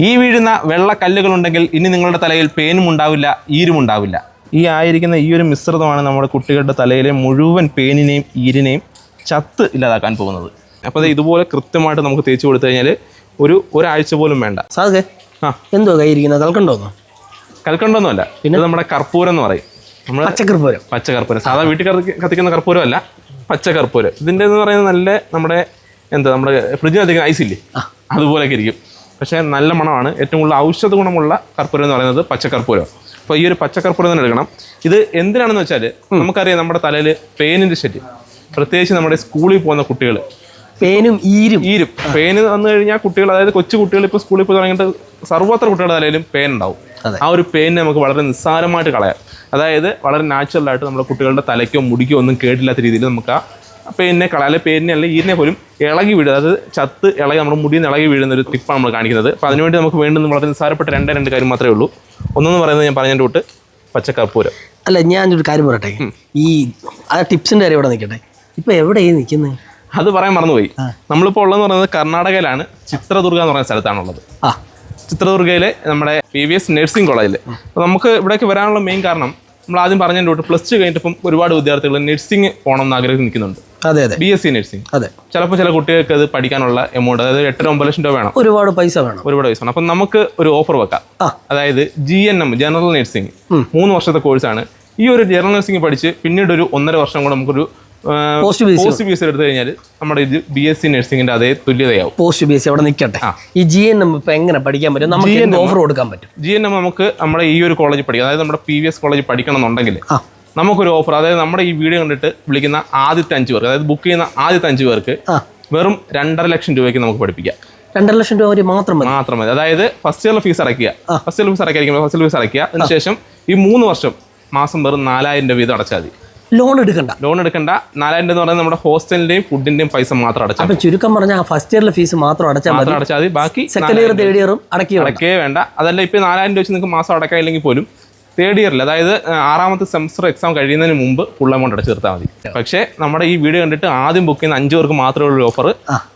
ഈ വീഴുന്ന വെള്ള കല്ലുകളുണ്ടെങ്കിൽ ഇനി നിങ്ങളുടെ തലയിൽ പേനും ഉണ്ടാവില്ല ഈരും ഉണ്ടാവില്ല. ഈ ആയിരിക്കുന്ന ഈ ഒരു മിശ്രിതമാണ് നമ്മുടെ കുട്ടികളുടെ തലയിലെ മുഴുവൻ പേനിനെയും ഈരിനെയും ചത്ത് ഇല്ലാതാക്കാൻ പോകുന്നത്. അപ്പോൾ ഇതുപോലെ കൃത്യമായിട്ട് നമുക്ക് തേച്ച് കൊടുത്തു കഴിഞ്ഞാൽ ഒരു ഒരാഴ്ച പോലും വേണ്ട. സാധേ ആ. എന്തോ കൈയിരിക്കുന്നത് കൽക്കണ്ടോന്നോ? കൽക്കണ്ടൊന്നുമല്ല. പിന്നെ? നമ്മുടെ കർപ്പൂരം എന്ന് പറയും. നമ്മൾ പച്ചക്കർപ്പൂരം. പച്ചക്കർപ്പൂരം. സാധാ വീട്ടിൽ കത്തി- കത്തിക്കുന്ന കർപ്പൂരം അല്ല പച്ചക്കർപ്പൂരം. ഇതിന്റെ എന്ന് പറയുന്നത് നല്ല നമ്മുടെ എന്താ നമ്മുടെ ഫ്രിഡ്ജിനകത്തേക്ക് ഐസ് ഇല്ലേ? അതുപോലെയൊക്കെ ഇരിക്കും. പക്ഷേ നല്ല മണമാണ്. ഏറ്റവും കൂടുതൽ ഔഷധ ഗുണമുള്ള കർപ്പൂരം എന്ന് പറയുന്നത് പച്ചക്കർപ്പൂരം. അപ്പോൾ ഈ ഒരു പച്ചക്കർപ്പൂരം തന്നെ എടുക്കണം. ഇത് എന്തിനാണെന്ന് വെച്ചാൽ നമുക്കറിയാം നമ്മുടെ തലയിൽ പേനിന്റെ ശരി പ്രത്യേകിച്ച് നമ്മുടെ സ്കൂളിൽ പോകുന്ന കുട്ടികൾ പേനും ഈരും. ഈരും. പേന് വന്നു കഴിഞ്ഞാൽ കുട്ടികൾ അതായത് കൊച്ചു കുട്ടികൾ ഇപ്പോൾ സ്കൂളിൽ പോയി തുടങ്ങിയിട്ട് സർവത്ര കുട്ടികളുടെ തലയിലും പേൻ ഉണ്ടാവും ആ ഒരു പേനിനെ നമുക്ക് വളരെ നിസ്സാരമായിട്ട് കളയാം. അതായത് വളരെ നാച്ചുറലായിട്ട് നമ്മുടെ കുട്ടികളുടെ തലയ്ക്കോ മുടിക്കോ ഒന്നും കേട്ടില്ലാത്ത രീതിയിൽ നമുക്ക് ആ പേനിനെ കളയാം അല്ലെങ്കിൽ പേനിനെ അല്ലെങ്കിൽ ഈരിനെ പോലും ഇളകി വീഴുക അതായത് ചത്ത് ഇളകി നമ്മുടെ മുടിയിൽ നിന്ന് ഇളകി വീഴുന്ന ഒരു ടിപ്പാണ് നമ്മൾ കാണിക്കുന്നത്. അപ്പോൾ അതിനുവേണ്ടി നമുക്ക് വേണ്ടുന്ന വളരെ നിസ്സാരപ്പെട്ട രണ്ടേ രണ്ട് കാര്യം മാത്രമേ ഉള്ളൂ. ഒന്നെന്ന് പറയുന്നത് ഞാൻ പറഞ്ഞതിന്റെ തൊട്ട് പച്ചക്കർപ്പൂരം അല്ല ഞാനൊരു കാര്യം പറയട്ടെ? ഈ ആ ടിപ്സിന്റെ കാര്യം ഇവിടെ നിൽക്കട്ടെ? ഇപ്പോൾ എവിടെയാണ് നിൽക്കുന്നത് അത് പറയാൻ മറന്നുപോയി. നമ്മളിപ്പോൾ ഉള്ളതെന്ന് പറയുന്നത് കർണാടകയിലാണ് ചിത്രദുർഗ എന്ന് പറയുന്ന സ്ഥലത്താണുള്ളത്. ആ. ചിത്രദുർഗയിലെ നമ്മുടെ പി വി എസ് നഴ്സിംഗ് കോളേജിൽ അപ്പോൾ നമുക്ക് ഇവിടേക്ക് വരാനുള്ള മെയിൻ കാരണം നമ്മൾ ആദ്യം പറഞ്ഞതിന്റെ തൊട്ട് പ്ലസ് ടു കഴിഞ്ഞിട്ട് ഇപ്പം ഒരുപാട് വിദ്യാർത്ഥികൾ നഴ്സിംഗ് പോകണം എന്ന് ആഗ്രഹിച്ച് നിൽക്കുന്നുണ്ട് അതെ അതെ. ബി എസ് സി നഴ്സിംഗ് അതെ. ചിലപ്പോൾ ചില കുട്ടികൾക്ക് അത് പഠിക്കാനുള്ള എമൗണ്ട് അതായത് എട്ടര ഒമ്പത് ലക്ഷം രൂപ വേണം. ഒരുപാട് പൈസ വേണം. ഒരുപാട് പൈസ വേണം. അപ്പം നമുക്ക് ഒരു ഓഫർ വെക്കാം. അതായത് G N M general nursing മൂന്ന് വർഷത്തെ കോഴ്സാണ് ഈ ഒരു ജനറൽ നഴ്സിംഗ് പഠിച്ച് പിന്നീട് ഒരു ഒന്നര വർഷം കൂടെ നമുക്കൊരു പോസ്റ്റ് പോസ്റ്റ് ബി എസ് എടുത്തു കഴിഞ്ഞാൽ നമ്മുടെ ഇത് ബി എസ് സി നഴ്സിംഗിന്റെ അതേ തുല്യതയാവും. പോസ്റ്റ് ബി എസ് അവിടെ നിൽക്കട്ടെ ഈ ജി എൻ എം ഇപ്പൊ എങ്ങനെ പഠിക്കാൻ പറ്റും? നമുക്ക് ഓഫർ കൊടുക്കാൻ പറ്റും? ജി എൻ എം നമുക്ക് നമ്മുടെ ഈ ഒരു കോളേജിൽ പഠിക്കാം. അതായത് നമ്മുടെ പി വി എസ് കോളേജിൽ പഠിക്കണം എന്നുണ്ടെങ്കിൽ നമുക്കൊരു ഓഫർ അതായത് നമ്മുടെ ഈ വീഡിയോ കണ്ടിട്ട് വിളിക്കുന്ന ആദ്യത്തെ അഞ്ച് പേർക്ക് അതായത് ബുക്ക് ചെയ്യുന്ന ആദ്യത്തെ അഞ്ച് പേർക്ക് വെറും രണ്ടര ലക്ഷം രൂപയ്ക്ക് നമുക്ക് പഠിപ്പിക്കാം. രണ്ടര ലക്ഷം രൂപ മാത്രം മതി. മാത്രം മതി. അതായത് ഫസ്റ്റ് ഇയർ ഫീസ് അടയ്ക്കുക. ഫസ്റ്റ് ഇയർ ഫീസ് അടയ്ക്കാതിരിക്കുമ്പോൾ ഫസ്റ്റ് ഇയർ ഫീസ് അടയ്ക്കുക. അതിനുശേഷം ഈ മൂന്ന് വർഷം മാസം വെറും നാലായിരം രൂപ വീതം അടച്ചാൽ മതി. ലോൺ എടുക്കണ്ട. ലോൺ എടുക്കണ്ട. നാലായിരം രൂപ എന്ന് പറയുന്നത് നമ്മുടെ ഹോസ്റ്റലിന്റെയും ഫുഡിന്റെയും പൈസ മാത്രം അടച്ചാൽ മതി. ചുരുക്കം പറഞ്ഞാൽ ഫസ്റ്റ് ഇയറിലെ ഫീസ് മാത്രം അടച്ചാൽ മതി. മാത്രം അടച്ചാൽ മതി. ബാക്കി സെക്കൻഡ് ഇയർ തേർഡ് ഇയറും അടക്കി അടക്കേ വേണ്ട. അതല്ല ഇപ്പൊ നാലായിരം രൂപ വെച്ച് നിങ്ങൾക്ക് മാസം അടക്കാനില്ലെങ്കിൽ പോലും തേർഡ് ഇയറിൽ അതായത് ആറാമത്തെ സെമസ്റ്റർ എക്സാം കഴിയുന്നതിന് മുമ്പ് ഫുൾ എമൗണ്ട് അടച്ചു തീർത്താൽ മതി. പക്ഷേ നമ്മുടെ ഈ വീഡിയോ കണ്ടിട്ട് ആദ്യം ബുക്ക് ചെയ്യുന്ന അഞ്ചു പേർക്ക് മാത്രമേ ഉള്ളൂ ഓഫർ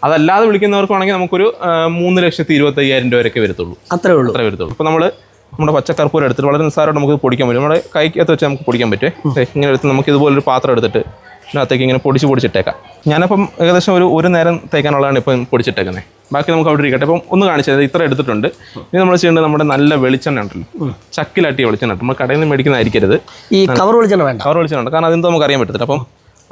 അതല്ലാതെ വിളിക്കുന്നവർക്കാണെങ്കിൽ നമുക്കൊരു മൂന്ന് ലക്ഷത്തി ഇരുപത്തി അയ്യായിരം രൂപ വരെയൊക്കെ വരത്തുള്ളൂ. അത്രേ ഉള്ളൂ. അത്രേ വരത്തുള്ളൂ. അപ്പോൾ നമ്മൾ നമ്മുടെ പച്ചക്കർപ്പൂരം എടുത്തിട്ട് വളരെ നിസ്സാരമായിട്ട് നമുക്ക് പൊടിക്കാൻ പറ്റും. നമ്മുടെ കൈക്കകത്ത് വെച്ച് നമുക്ക് പൊടിക്കാൻ പറ്റും. ഇങ്ങനെ എടുത്ത് നമുക്ക് ഇതുപോലൊരു പാത്രം എടുത്തിട്ട് ഇതിനകത്തേക്ക് ഇങ്ങനെ പൊടിച്ച് പൊടിച്ചിട്ടേക്കാം. ഞാനപ്പം ഏകദേശം ഒരു ഒരു നേരം തേക്കാനുള്ളതാണ് ഇപ്പം പൊടിച്ചിട്ടേക്കുന്നത് ബാക്കി നമുക്ക് അവിടെ ഇരിക്കട്ടെ. അപ്പം ഒന്ന് കാണിച്ചത് ഇത്ര എടുത്തിട്ടുണ്ട്. ഇനി നമ്മൾ ചെയ്യേണ്ടത് നമ്മുടെ നല്ല വെളിച്ചെണ്ണ ഉണ്ടല്ലോ. ചക്കിലാട്ടിയ വെളിച്ചെണ്ണ നമ്മൾ കടയിൽ നിന്ന് മേടിക്കുന്നതായിരിക്കരുത് ഈ കവർ വെളിച്ചെണ്ണ വേണ്ട. കവർ വെളിച്ചെണ്ണ ഉണ്ട്. കാരണം അതെന്തോ നമുക്ക് അറിയാൻ പറ്റത്തില്ല. അപ്പം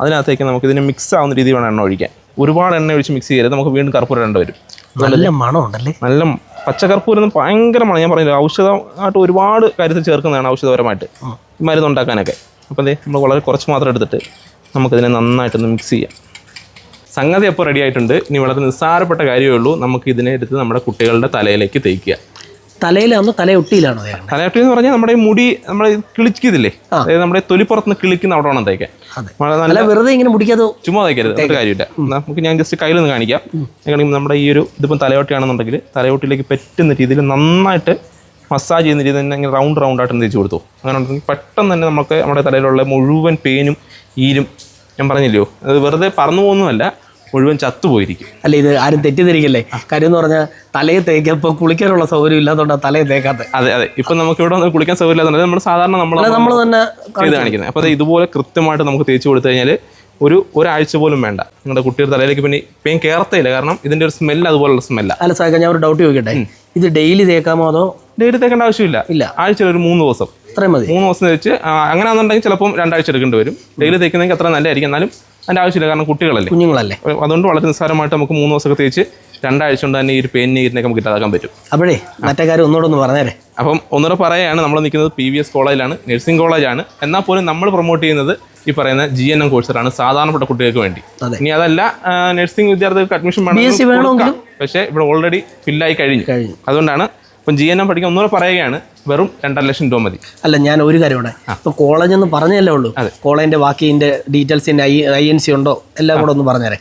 അതിനകത്തേക്ക് നമുക്ക് ഇതിന് മിക്സ് ആവുന്ന രീതി വേണം എണ്ണ ഒഴിക്കാൻ. ഒരുപാട് എണ്ണ ഒഴിച്ച് മിക്സ് ചെയ്യരുത്. നമുക്ക് വീണ്ടും കർപ്പൂരം ഇടേണ്ടി വരും. നല്ല മണം ഉണ്ടല്ലേ? നല്ല പച്ചക്കർപ്പൂരം മണം. ഞാൻ പറഞ്ഞില്ല ഔഷധമായിട്ട് ഒരുപാട് കാര്യത്തിൽ ചേർക്കുന്നതാണ് ഔഷധപരമായിട്ട്. മരുന്നുണ്ടാക്കാനൊക്കെ. മരുന്ന് ഉണ്ടാക്കാനൊക്കെ അപ്പോൾ അതേ നമ്മൾ വളരെ കുറച്ച് മാത്രം എടുത്തിട്ട് നമുക്കിതിനെ നന്നായിട്ടൊന്ന് മിക്സ് ചെയ്യാം. സംഗതി അപ്പോൾ റെഡി ആയിട്ടുണ്ട്. ഇനി വളരെ നിസ്സാരപ്പെട്ട കാര്യമേ ഉള്ളൂ. നമുക്ക് ഇതിനെ എടുത്ത് നമ്മുടെ കുട്ടികളുടെ തലയിലേക്ക് തേക്കുക. തലയിലാണോ? തലയൊട്ടിയിലാണോ തലയൊട്ടി എന്ന് പറഞ്ഞാൽ നമ്മുടെ മുടി നമ്മൾ കിളിക്കിതില്ലേ അതായത് നമ്മുടെ തൊലിപ്പുറത്ത് കിളിക്കുന്ന അവിടെ വേണം തേക്കാൻ. നല്ല വെറുതെ ഇങ്ങനെ മുടിക്കാതെ ചുമ്മാ തയ്ക്കരുത് ഒരു കാര്യമില്ല. നമുക്ക് ഞാൻ ജസ്റ്റ് കയ്യിൽ നിന്ന് കാണിക്കാം. നമ്മുടെ ഈ ഒരു ഇതിപ്പം തലയോട്ടിയാണെന്നുണ്ടെങ്കിൽ തലയോട്ടിലേക്ക് പറ്റുന്ന രീതിയിൽ നന്നായിട്ട് മസാജ് ചെയ്യുന്ന രീതി തന്നെ ഇങ്ങനെ റൗണ്ട് റൗണ്ട് ആയിട്ട് തിരിച്ചു കൊടുത്തു. അങ്ങനെ ഉണ്ടെങ്കിൽ പെട്ടെന്ന് തന്നെ നമുക്ക് നമ്മുടെ തലയിലുള്ള മുഴുവൻ പെയിനും ഈരും ഞാൻ പറഞ്ഞില്ലയോ? അത് വെറുതെ പറന്നു പോകുന്നതല്ല. മുഴുവൻ ചത്തുപോയിരിക്കും. അല്ല ഇത് ആരും തെറ്റിദ്ധരിക്കല്ലേ? കാര്യം എന്ന് പറഞ്ഞാൽ തലയെ തേക്കാൻ ഇപ്പൊ കുളിക്കാനുള്ള സൗകര്യം ഇല്ലാത്തതുകൊണ്ട് തലയെ തേക്കാത്ത. അതെ അതെ. ഇപ്പം നമുക്ക് ഇവിടെ വന്ന് കുളിക്കാൻ സൗകര്യം സൗകര്യമില്ലാതെ നമ്മൾ സാധാരണ നമ്മൾ നമ്മൾ തന്നെ ചെയ്ത് കാണിക്കുന്നത്. അപ്പോൾ അത് ഇതുപോലെ കൃത്യമായിട്ട് നമുക്ക് തേച്ച് കൊടുത്തു കഴിഞ്ഞാൽ ഒരു ഒരാഴ്ച പോലും വേണ്ട. നിങ്ങളുടെ കുട്ടിയുടെ തലയിലേക്ക് പിന്നെ പെയിൻ കയറത്തേയില്ല കാരണം ഇതിന്റെ ഒരു സ്മെല്ല് അതുപോലുള്ള സ്മെല്ല അല്ല സാർ ഞാൻ ഒരു ഡൗട്ട് ചോദിക്കട്ടെ? ഇത് ഡെയിലി തേക്കാമോ അതോ ഡെയിലി തേക്കേണ്ട ആവശ്യമില്ല. ഇല്ല. ആഴ്ചയിൽ ഒരു മൂന്ന് ദിവസം. മതി. മൂന്ന് ദിവസം തേച്ച് അങ്ങനെ അങ്ങനെയാണെന്നുണ്ടെങ്കിൽ ചിലപ്പം രണ്ടാഴ്ച എടുക്കേണ്ടി വരും. ഡെയിലി തേക്കുന്നെങ്കിൽ അത്ര നല്ലതായിരിക്കും. എന്നാലും അതിന്റെ ആവശ്യമില്ല കാരണം കുട്ടികളല്ലേ. കുഞ്ഞുങ്ങളല്ലേ? അതുകൊണ്ട് വളരെ നിസ്സാരമായിട്ട് നമുക്ക് മൂന്ന് ദിവസമൊക്കെ തേച്ച് രണ്ടാഴ്ച കൊണ്ട് തന്നെ ഈ ഒരു പെയിൻ നീരിനൊക്കെ നമുക്ക് ഇട്ടാക്കാൻ പറ്റും. അപ്പോഴേ മറ്റേ കാര്യം ഒന്നുകൂടെ ഒന്ന് പറഞ്ഞേരെ. അപ്പം ഒന്നുകൂടെ പറയുകയാണ് നമ്മൾ നിൽക്കുന്നത് പി വി എസ് കോളേജിലാണ് നഴ്സിംഗ് കോളേജാണ് എന്നാൽ പോലും നമ്മൾ പ്രൊമോട്ട് ചെയ്യുന്നത് ഈ പറയുന്ന ജി എൻ എം കോഴ്സുകളാണ് സാധാരണപ്പെട്ട കുട്ടികൾക്ക് വേണ്ടി. ഇനി അതല്ല നഴ്സിംഗ് വിദ്യാർത്ഥികൾക്ക് അഡ്മിഷൻ വേണം പക്ഷേ ഇവിടെ ഓൾറെഡി ഫില്ലായി കഴിഞ്ഞു. അതുകൊണ്ടാണ് ഇപ്പം ജി എൻ എം പഠിക്കാൻ ഒന്നുകൂടെ പറയുകയാണ് വെറും രണ്ടര ലക്ഷം രൂപ മതി. അല്ല ഞാൻ ഒരു കാര്യം കൂടെ. ഇപ്പൊ കോളേജ് എന്ന് പറഞ്ഞല്ലേ ഉള്ളൂ? കോളേജിന്റെ ബാക്കി ഡീറ്റെയിൽസിന്റെ ഐ ഐ എൻ സി ഉണ്ടോ? എല്ലാം കൂടെ ഒന്ന് പറഞ്ഞേരെ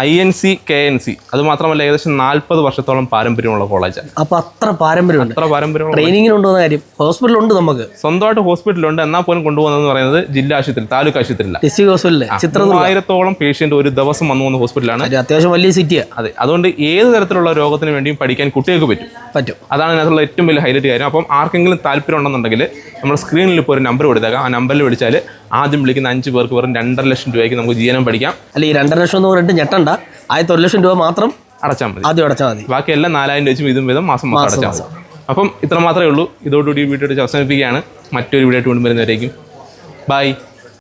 I N C K N C അത് മാത്രമല്ല ഏകദേശം നാല്പത് വർഷത്തോളം പാരമ്പര്യമുള്ള കോളേജാണ്. അപ്പൊ അത്ര പാരമ്പര്യം അത്ര പാരമ്പര്യം ട്രെയിനിങ്ങിനുണ്ടോന്ന കാര്യം ഹോസ്പിറ്റൽ ഉണ്ട് നമുക്ക്. സ്വന്തമായിട്ട് ഹോസ്പിറ്റലുണ്ട്. എന്നാൽ പോലും കൊണ്ടുപോകുന്നതെന്ന് പറയുന്നത് ജില്ലാ ആശുപത്രി താലൂക്ക് ആശുപത്രിയില്ല. ഡിസ്ട്രിക്ട് ഹോസ്പിറ്റലിലെ ചിത്ര മൂവായിരത്തോളം പേഷ്യന്റ് ഒരു ദിവസം വന്നു പോകുന്ന ഹോസ്പിറ്റലാണ്. അത്യാവശ്യം വലിയ സിറ്റിയാണ് അതെ അതുകൊണ്ട് ഏത് തരത്തിലുള്ള രോഗത്തിന് വേണ്ടിയും പഠിക്കാൻ കുട്ടികൾക്ക് പറ്റും. പറ്റും. അതാണ് അതിനകത്തുള്ള ഏറ്റവും വലിയ ഹൈലൈറ്റ് കാര്യം. അപ്പം ആർക്കെങ്കിലും താല്പര്യം ഉണ്ടെന്നുണ്ടെങ്കിൽ നമ്മൾ സ്ക്രീനിൽ ഇപ്പോൾ ഒരു നമ്പർ കൊടുത്തേക്കാം. ആ നമ്പറിൽ വിളിച്ചാൽ ആദ്യം വിളിക്കുന്ന അഞ്ച് പേർക്ക് വെറും രണ്ടര ലക്ഷം രൂപയ്ക്ക് നമുക്ക് ജീവനം പഠിക്കാം. അല്ല ഈ രണ്ടര ലക്ഷം എന്ന് പറഞ്ഞിട്ട് ഞെട്ടണ്ട. ആദ്യത്തെ ഒരു ലക്ഷം രൂപ മാത്രം അടച്ചാൽ മതി. ആദ്യം അടച്ചാൽ മതി. ബാക്കി എല്ലാം നാലായിരം രൂപ ഇതും വിധം മാസം മാസം അടച്ചാൽ മതി. അപ്പം ഇത്ര മാത്രമേ ഉള്ളൂ. ഇതോടുകൂടി വീഡിയോ അവസാനിപ്പിക്കുകയാണ്. മറ്റൊരു വീഡിയോ ആയിട്ട് കൊണ്ടുവരുന്നവരേക്കും ബൈ.